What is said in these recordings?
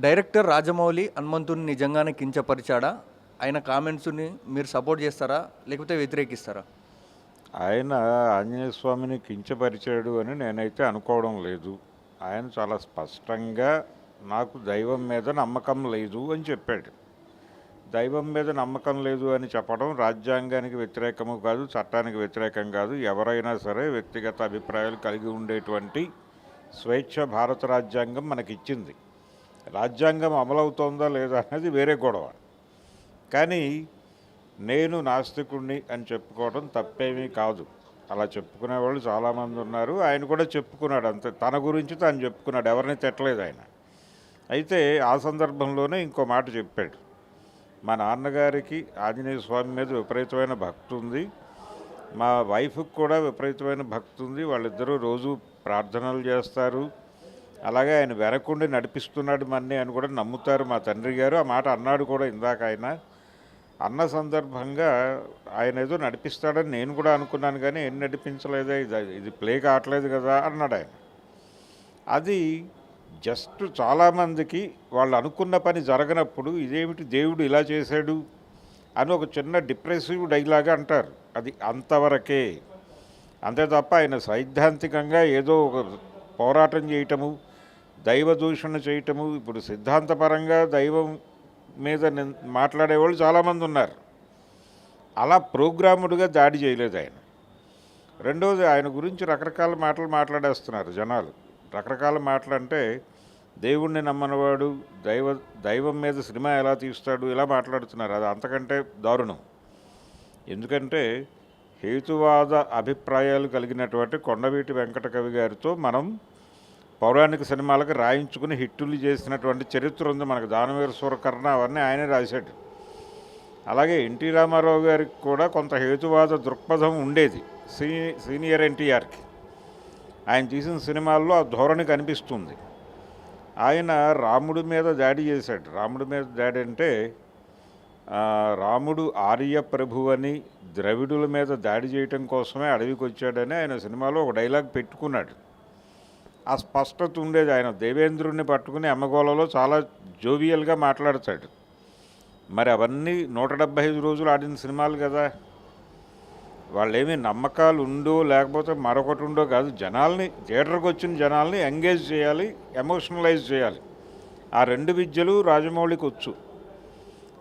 Director Rajamouli హనుమంతుని నిజంగానే కించపరిచాడా? ఆయన కామెంట్స్ని మీరు సపోర్ట్ చేస్తారా? లేకపోతే వ్యతిరేకిస్తారా? ఆయన ఆంజనేయ స్వామిని కించపరిచాడు అని నేనైతే అనుకోవడం లేదు. ఆయన చాలా స్పష్టంగా నాకు దైవం మీద నమ్మకం లేదు అని చెప్పాడు. దైవం మీద నమ్మకం లేదు అని చెప్పడం రాజ్యాంగానికి వ్యతిరేకము కాదు చట్టానికి వ్యతిరేకం కాదు. ఎవరైనా సరే వ్యక్తిగత అభిప్రాయాలు కలిగి ఉండేటువంటి స్వేచ్ఛ భారత రాజ్యాంగం మనకిచ్చింది. రాజ్యాంగం అమలవుతోందా లేదా అనేది వేరే గొడవ. కానీ నేను నాస్తికుణ్ణి అని చెప్పుకోవడం తప్పేమీ కాదు. అలా చెప్పుకునే వాళ్ళు చాలామంది ఉన్నారు. ఆయన కూడా చెప్పుకున్నాడు అంతే. తన గురించి తను చెప్పుకున్నాడు. ఎవరిని తిట్టలేదు ఆయన. అయితే ఆ సందర్భంలోనే ఇంకో మాట చెప్పాడు. మా నాన్నగారికి ఆంజనేయ స్వామి మీద విపరీతమైన భక్తి ఉంది. మా వైఫ్కి కూడా విపరీతమైన భక్తి ఉంది. వాళ్ళిద్దరూ రోజు ప్రార్థనలు చేస్తారు. అలాగే ఆయన వెనకుండి నడిపిస్తున్నాడు మన్ని అని కూడా నమ్ముతారు మా తండ్రి గారు. ఆ మాట అన్నాడు కూడా ఇందాక ఆయన. అన్న సందర్భంగా ఆయన ఏదో నడిపిస్తాడని నేను కూడా అనుకున్నాను కానీ ఏం నడిపించలేదే ఇది ఇది ప్లే కావట్లేదు కదా అన్నాడు ఆయన. అది జస్ట్ చాలామందికి వాళ్ళు అనుకున్న పని జరగనప్పుడు ఇదేమిటి దేవుడు ఇలా చేశాడు అని ఒక చిన్న డిప్రెసివ్ డైలాగ్ అంటారు. అది అంతవరకే. అంతే తప్ప ఆయన సైద్ధాంతికంగా ఏదో ఒక పోరాటం చేయటము దైవ దూషణ చేయటము ఇప్పుడు సిద్ధాంతపరంగా దైవం మీద మాట్లాడేవాళ్ళు చాలామంది ఉన్నారు. అలా ప్రోగ్రాముడుగా దాడి చేయలేదు ఆయన. రెండవది ఆయన గురించి రకరకాల మాటలు మాట్లాడేస్తున్నారు జనాలు. రకరకాల మాటలు అంటే దేవుణ్ణి నమ్మనవాడు దైవ దైవం మీద సినిమా ఎలా తీస్తాడు ఇలా మాట్లాడుతున్నారు. అది అంతకంటే దారుణం. ఎందుకంటే హేతువాద అభిప్రాయాలు కలిగినటువంటి కొండవీటి వెంకట కవి గారితో మనం పౌరాణిక సినిమాలకు రాయించుకుని హిట్టులు చేసినటువంటి చరిత్ర ఉంది మనకు. దానవీర సూరకర్ణ అవన్నీ ఆయనే రాశాడు. అలాగే ఎన్టీ రామారావు గారికి కూడా కొంత హేతువాద దృక్పథం ఉండేది సీని సీనియర్ ఎన్టీఆర్కి. ఆయన తీసిన సినిమాల్లో ఆ ధోరణి కనిపిస్తుంది. ఆయన రాముడి మీద దాడి చేశాడు. రాముడి మీద దాడి అంటే రాముడు ఆర్య ప్రభు అని ద్రవిడుల మీద దాడి చేయటం కోసమే అడవికి వచ్చాడని ఆయన సినిమాలో ఒక డైలాగ్ పెట్టుకున్నాడు. ఆ స్పష్టత ఉండేది ఆయన. దేవేంద్రుడిని పట్టుకుని అమ్మగోళలో చాలా జోవియల్గా మాట్లాడతాడు. మరి అవన్నీ నూట డెబ్బై ఐదు రోజులు ఆడిన సినిమాలు కదా. వాళ్ళేమి నమ్మకాలు ఉందో లేకపోతే మరొకటి ఉందో కాదు జనాల్ని థియేటర్కి వచ్చిన జనాల్ని ఎంగేజ్ చేయాలి ఎమోషనలైజ్ చేయాలి. ఆ రెండు విద్యలు రాజమౌళికి వచ్చు.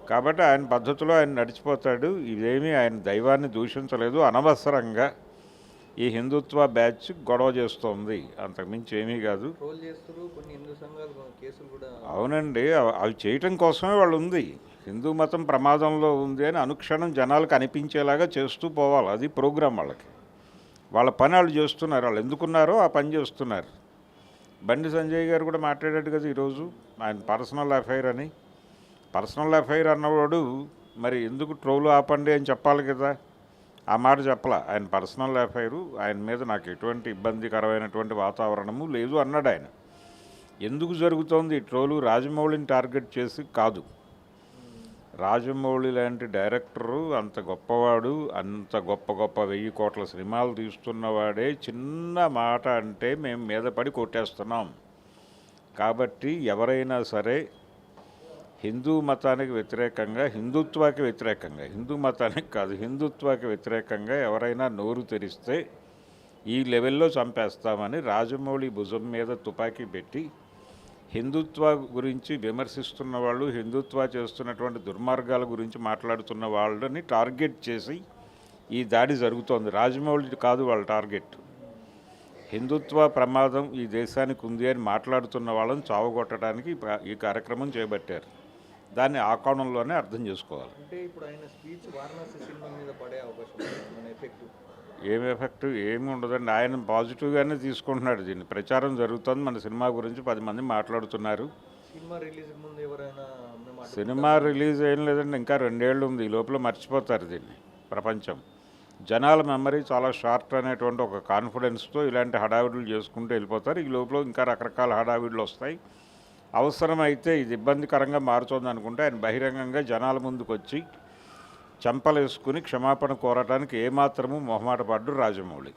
కాబట్టి ఆయన పద్ధతిలో ఆయన నడిచిపోతాడు. ఇదేమీ ఆయన దైవాన్ని దూషించలేదు అనవసరంగా. ఈ హిందుత్వ బ్యాచ్ గొడవ చేస్తోంది. అంతకుమించి ఏమీ కాదు. అవునండి. అవ- అవి చేయటం కోసమే వాళ్ళు ఉంది హిందూ మతం ప్రమాదంలో ఉంది అని అనుక్షణం జనాలకు అనిపించేలాగా చేస్తూ పోవాలి. అది ప్రోగ్రాం వాళ్ళకి. వాళ్ళ పని వాళ్ళు చేస్తున్నారు. వాళ్ళు ఎందుకున్నారో ఆ పని చేస్తున్నారు. బండి సంజయ్ గారు కూడా మాట్లాడాడు కదా ఈరోజు. ఆయన పర్సనల్ అఫైర్ అని. పర్సనల్ అఫైర్ అన్నవాడు మరి ఎందుకు ట్రోలు ఆపండి అని చెప్పాలి కదా. ఆ మాట చెప్పలా. ఆయన పర్సనల్ అఫైరు ఆయన మీద నాకు ఎటువంటి ఇబ్బందికరమైనటువంటి వాతావరణము లేదు అన్నాడు ఆయన. ఎందుకు జరుగుతోంది? ఈ ట్రోలు రాజమౌళిని టార్గెట్ చేసి కాదు. రాజమౌళి లాంటి డైరెక్టరు అంత గొప్పవాడు అంత గొప్ప గొప్ప వెయ్యి కోట్ల సినిమాలు తీస్తున్నవాడే చిన్న మాట అంటే మేము మీద పడి కొట్టేస్తున్నాం. కాబట్టి ఎవరైనా సరే హిందూ మతానికి వ్యతిరేకంగా హిందుత్వాకి వ్యతిరేకంగా హిందూ మతానికి కాదు హిందుత్వాకి వ్యతిరేకంగా ఎవరైనా నోరు తెరిస్తే ఈ లెవెల్లో చంపేస్తామని రాజమౌళి భుజం మీద తుపాకీ పెట్టి హిందుత్వ గురించి విమర్శిస్తున్న వాళ్ళు హిందుత్వ చేస్తున్నటువంటి దుర్మార్గాల గురించి మాట్లాడుతున్న వాళ్ళని టార్గెట్ చేసి ఈ దాడి జరుగుతోంది. రాజమౌళి కాదు వాళ్ళ టార్గెట్. హిందుత్వ ప్రమాదం ఈ దేశానికి ఉంది అని మాట్లాడుతున్న వాళ్ళని చావగొట్టడానికి ఈ ఈ కార్యక్రమం చేపట్టారు. దాన్ని ఆ కోణంలోనే అర్థం చేసుకోవాలి. అంటే ఇప్పుడు ఆయన స్పీచ్ వారణాసి సినిమా మీద పడే అవకాశం ఉంది మన ఎఫెక్ట్? ఏం ఎఫెక్ట్? ఏమి ఉండదండి. ఆయన పాజిటివ్గానే తీసుకుంటున్నాడు దీన్ని. ప్రచారం జరుగుతుంది. మన సినిమా గురించి పది మంది మాట్లాడుతున్నారు. సినిమా రిలీజ్ ముందు ఎవరైనా సినిమా రిలీజ్ ఏం లేదండి. ఇంకా రెండేళ్ళు ఉంది. ఈ లోపల మర్చిపోతారు దీన్ని. ప్రపంచం. జనాల మెమరీ చాలా షార్ట్ అనేటువంటి ఒక కాన్ఫిడెన్స్తో ఇలాంటి హడావిడులు చేసుకుంటూ వెళ్ళిపోతారు. ఈ లోపల ఇంకా రకరకాల హడావిడులు వస్తాయి. అవసరమైతే ఇది ఇబ్బందికరంగా మారుతుంది అనుకుంటే ఆయన బహిరంగంగా జనాల ముందుకు వచ్చి చెంపలేసుకుని క్షమాపణ కోరటానికి ఏమాత్రము మొహమాట పడ్డు రాజమౌళి.